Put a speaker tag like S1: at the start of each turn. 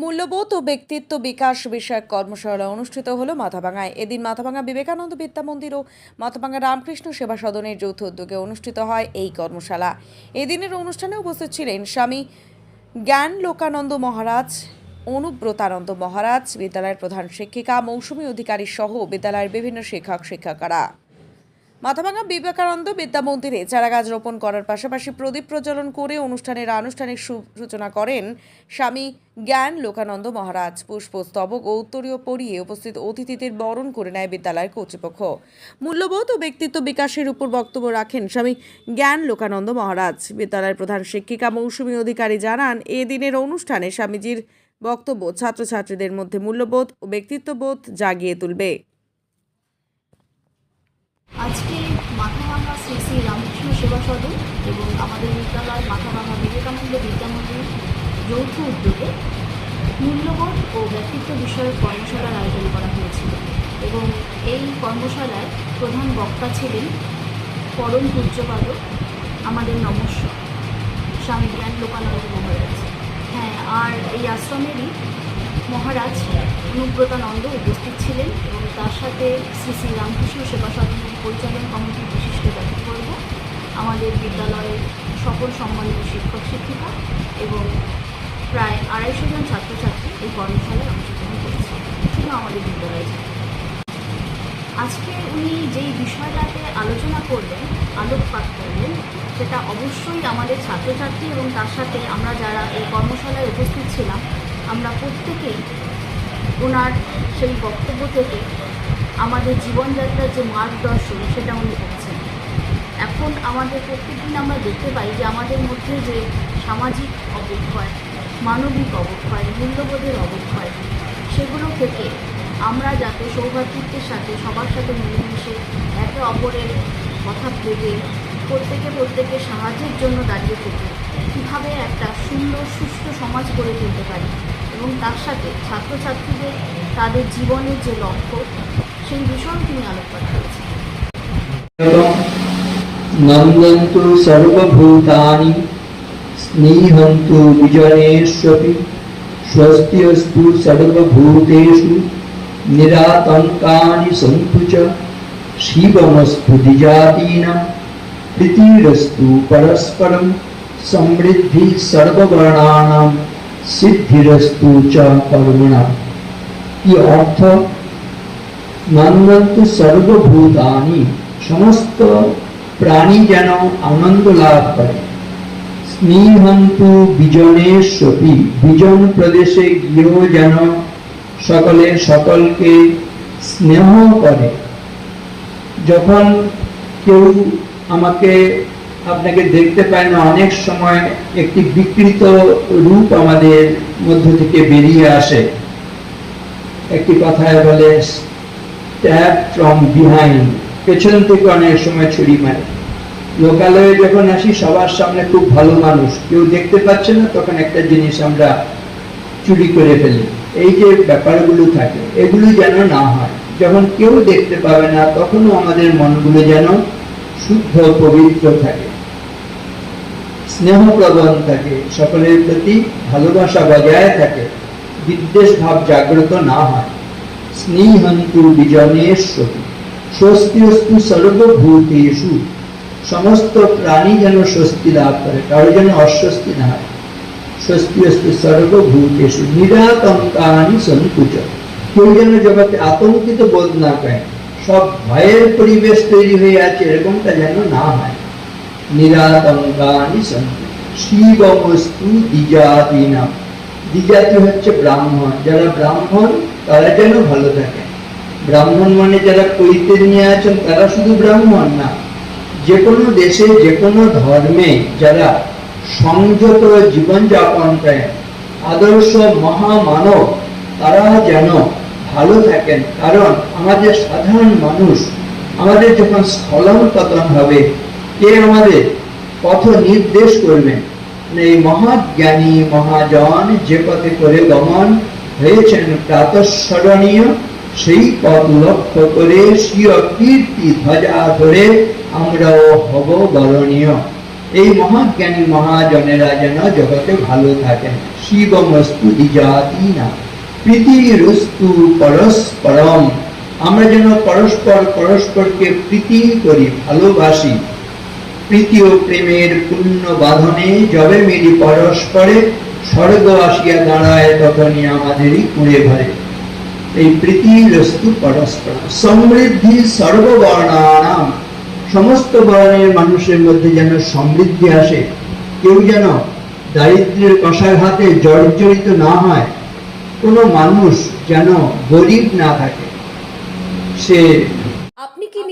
S1: মূল্যবোধ ও ব্যক্তিত্ব বিকাশ বিষয়ক কর্মশালা অনুষ্ঠিত হলো মাথাভাঙায়। এদিন মাথাভাঙা বিবেকানন্দ বিদ্যা মন্দির ও মাথাভাঙা রামকৃষ্ণ সেবা সদনের যৌথ উদ্যোগে অনুষ্ঠিত হয় এই কর্মশালা। এদিনের অনুষ্ঠানে উপস্থিত ছিলেন স্বামী জ্ঞান লোকানন্দ মহারাজ, অনুব্রতানন্দ মহারাজ, বিদ্যালয়ের প্রধান শিক্ষিকা, মৌসুমী অধিকারী সহ বিদ্যালয়ের বিভিন্ন শিক্ষক শিক্ষিকারা মাথাভাঙা বিবেকানন্দ বিদ্যা মন্দিরে চারাগাছ রোপণ করার পাশাপাশি প্রদীপ প্রজ্বলন করে অনুষ্ঠানের আনুষ্ঠানিক সূচনা করেন স্বামী জ্ঞান লোকানন্দ মহারাজ। পুষ্পস্তবক ও উত্তরীয় পরিয়ে উপস্থিত অতিথিদের বরণ করে নেয় বিদ্যালয়ের কর্তৃপক্ষ। মূল্যবোধ ও ব্যক্তিত্ব বিকাশের উপর বক্তব্য রাখেন স্বামী জ্ঞান লোকানন্দ মহারাজ। বিদ্যালয়ের প্রধান শিক্ষিকা মৌসুমী অধিকারী জানান, এ দিনের অনুষ্ঠানে স্বামীজির বক্তব্য ছাত্রছাত্রীদের মধ্যে মূল্যবোধ ও ব্যক্তিত্ববোধ জাগিয়ে তুলবে।
S2: আজকে মাথাভাঙা শ্রী শ্রী রামকৃষ্ণ সেবা সদন এবং আমাদের বিদ্যালয় মাথাভাঙা বিবেকানন্দ বিদ্যামন্দির যৌথ উদ্যোগে মূল্যবোধ ও ব্যক্তিত্ব বিষয়ক কর্মশালার আয়োজন করা হয়েছিল। এবং এই কর্মশালায় প্রধান বক্তা ছিলেন পরম পূজ্যপাদ আমাদের নমস্য স্বামী জ্ঞান লোকানন্দ মহারাজ। হ্যাঁ আর এই আশ্রমেরই মহারাজ অনুব্রতানন্দ উপস্থিত ছিলেন এবং তার সাথে শ্রী শ্রী রামকৃষ্ণ সেবা সদনের পরিচালন কমিটির বিশিষ্ট ব্যক্তিবর্গ আমাদের বিদ্যালয়ের সকল সম্মানিত শিক্ষক, শিক্ষিকা এবং প্রায় আড়াইশো জন ছাত্রছাত্রী এই কর্মশালায় অংশগ্রহণ করেছে। শুধু আমাদের বিদ্যালয়ে আজকে উনি যেই বিষয়টাতে আলোচনা করলেন আলোকপাত করলেন সেটা অবশ্যই আমাদের ছাত্রছাত্রী এবং তার সাথে আমরা যারা এই কর্মশালায় উপস্থিত ছিলাম, আমরা প্রত্যেকেই ওনার সেই বক্তব্য থেকে আমাদের জীবনযাত্রার যে মার্গদর্শন, সেটা উনি করছেন। এখন আমাদের প্রত্যেকদিন আমরা দেখতে পাই যে আমাদের মধ্যে যে সামাজিক অবক্ষয়, মানবিক অবক্ষয়, মূল্যবোধের অবক্ষয়, সেগুলো থেকে আমরা যাতে সৌভাতৃত্বের সাথে, সবার সাথে মিলেমিশে একে অপরের কথা ভেবে প্রত্যেকে প্রত্যেকের সাহায্যের জন্য দাঁড়িয়ে থেকে কীভাবে একটা সুন্দর, সুস্থ সমাজ গড়ে তুলতে পারি এবং তার সাথে ছাত্রছাত্রীদের, তাদের জীবনের যে লক্ষ্য সেই বিষয়েও তিনি আলোকপাত করেছেন।
S3: নন্দন্তু সর্বভূতানি, স্নেহন্তু বিজনেশ্বপি স্বস্তি অস্তু সর্বভূতেষু, নিরাতঙ্কানি সন্তু চ, শিবমস্তু দ্বিজাতীনাম প্রীতিরস্তু পরস্পরম, সমৃদ্ধি সর্ববর্ণানাম সিদ্ধিরস্তু চ কর্মণাম। কি অর্থ? নন্দন্তু সর্বভূতানি, সমস্ত প্রাণী যেন আনন্দ লাভ করে। স্নেহন্তু বিজনেশ্বপি বিজন প্রদেশে গিয়েও যেন সকলে সকলকে স্নেহ করে। যখন কেউ আমাকে, আপনাকে দেখতে পায় না, অনেক সময় একটি বিকৃত রূপ আমাদের মধ্য থেকে বেরিয়ে আসে। একটি কথায় বলে স্ট্যাব ফ্রম বিহাইন্ড পেছন থেকে অনেক সময় ছুরি মারে। লোকালয়ে যখন আসি, সবার সামনে খুব ভালো মানুষ, কেউ দেখতে পাচ্ছে না, তখন একটা জিনিস আমরা চুরি করে ফেলি। এই যে ব্যাপারগুলো থাকে, এগুলো যেন না হয়। যখন কেউ দেখতে পাবে না, তখনও আমাদের মনগুলো যেন শুদ্ধ, পবিত্র থাকে। স্নেহ প্রবণ থাকে, সকলের প্রতি ভালোবাসা বজায় থাকে। বিদ্বেষ ভাব জাগ্রত না হয়। স্নেহন্তু বিজনেশ্বরী স্বস্তি অস্তু সর্বভূতেষু সমস্ত প্রাণী যেন স্বস্তি লাভ করে কারও যেন অস্বস্তি না হয় স্বস্তি অস্তু সর্বভূতেষু নিরাতঙ্কানি সন্তুচ কেউ যেন জগতে আতঙ্কিত বোধ না করে সব ভয়ের পরিবেশ তৈরি হয়ে আছে এরকমটা যেন না হয় নিরাতঙ্কানি সন্তু শিবমস্তু দ্বিজাতিনা দ্বিজাতি হচ্ছে ব্রাহ্মণ। যারা ব্রাহ্মণ, তারা যেন ভালো থাকে। ব্রাহ্মণ মানে যারা কৈতে নিয়ে আছেন, তারা শুধু ব্রাহ্মণ না। যে কোনো দেশে যে কোনো ধর্মে যারা সংযত জীবনযাপন করেন, আদর্শ মহামানব, তারা যেন ভালো থাকেন। কারণ আমাদের সাধারণ মানুষ, আমাদের যখন স্খলন পতন হবে, কে আমাদের পথ নির্দেশ করবেন? এই মহাজ্ঞানী মহাজন যে পথে করে গমন হয়েছেন প্রাতঃস্মরণীয়, সেই পথ লক্ষ্য করে স্বীয় কীর্তি ধ্বজা ধরে আমরাও হব বরণীয়। এই মহাজ্ঞানী মহাজনেরা যেন জগতে ভালো থাকেন। শিবমস্তু দ্বিজাতি না প্রীতিরস্তু পরস্পরম। আমরা যেন পরস্পর পরস্পরকে প্রীতি করি, ভালোবাসি। প্রীতি ও প্রেমের পূর্ণ বাঁধনে যবে মিলি পরস্পরে স্বর্গ আসিয়া দাঁড়ায় তখনই আমাদেরই কুড়ে ভরে এই প্রীতিরস্তু পরস্পর, সমৃদ্ধি সর্ববর্ণানাম সমস্ত বর্ণের মানুষের মধ্যে যেন সমৃদ্ধি আসে, কেউ যেন দারিদ্র্যের হাতে জর্জরিত না হয়, কোনো মানুষ যেন গরিব না থাকে। সে